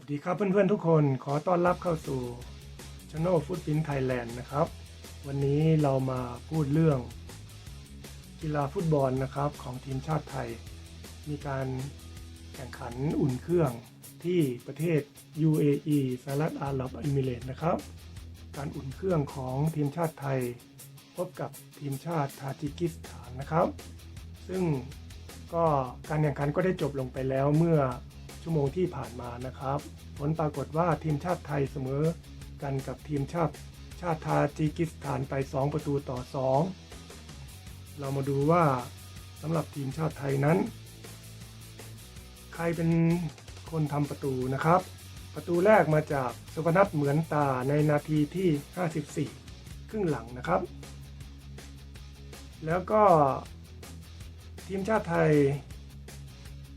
วัสดีครับเพื่อนๆทุกคนขอต้อนรับเข้าสู่ช anel Footprint Thailand นะครับ วันนี้เรามาพูดเรื่อง กีฬาฟุตบอลนะครับของทีมชาติไทย มีการแข่งขันอุ่นเครื่องที่ประเทศ UAE สหรัฐอาหรับเอมิเรต์นะครับ การอุ่นเครื่องของทีมชาติไทย พบกับทีมชาติทาจิกิสถานนะครับ ซึ่งก็การแข่งขันก็ได้จบลงไปแล้วเมื่อ ชั่วโมงที่ผ่านมานะครับ ผลปรากฏว่าทีมชาติไทยเสมอกันกับทีมชาติชาติทาจิกิสถานไป 2 ประตูต่อ 2 เรามาดูว่าสำหรับทีมชาติไทยนั้น ใครเป็นคนทำประตูนะครับ ประตูแรกมาจากสุพนัทเหมือนตาในนาทีที่ 54 ครึ่งหลังนะครับ แล้วก็ทีมชาติไทย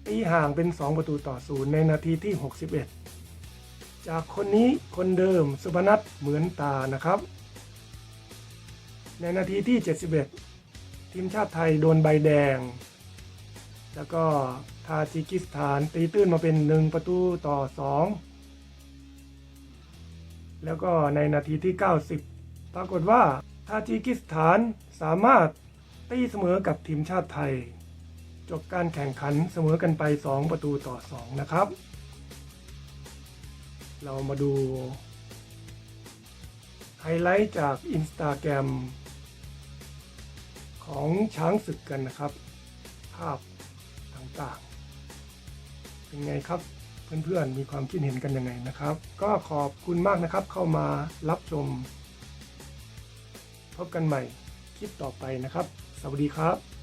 ตีห่างเป็น 2 ประตูต่อศูนย์ในนาทีที่ 61 จากคนนี้คนเดิมสุพนัทเหมือนตานะครับ ในนาทีที่ 71 ทีมชาติไทยโดนใบแดง แล้วก็ทาจิกิสถานตีตื้นมาเป็น 1 ประตูต่อ 2 แล้วก็ในนาทีที่ 90 ปรากฏว่าทาจิกิสถานสามารถตีเสมอกับทีมชาติไทย จบการแข่งขันเสมอกันไป 2 ประตูต่อ 2 นะครับ เรามาดู ไฮไลท์จากอินสตาแกรมของช้างศึกกันนะครับ ภาพต่างๆ เป็นไงครับเพื่อนๆ มีความคิดเห็นกันยังไงนะครับ ก็ขอบคุณมากนะครับเข้ามารับชม พบกันใหม่คลิปต่อไปนะครับ สวัสดีครับ